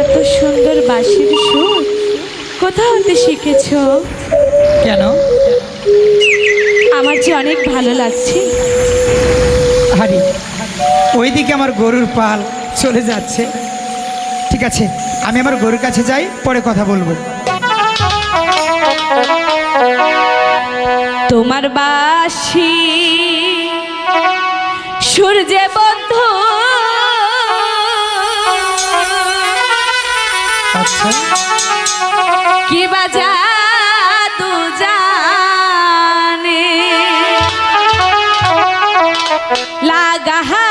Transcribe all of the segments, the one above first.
এত সুন্দর বাঁশির সুর। কোথা হতে শিখেছ? কেন? আমার যে অনেক ভালো লাগছে। হারি ওইদিকে আমার গরুর পাল চলে যাচ্ছে। ঠিক আছে আমি আমার গরুর কাছে যাই পরে কথা বলব। তোমার বাসি সূর্যে বন্ধু लागा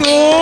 তো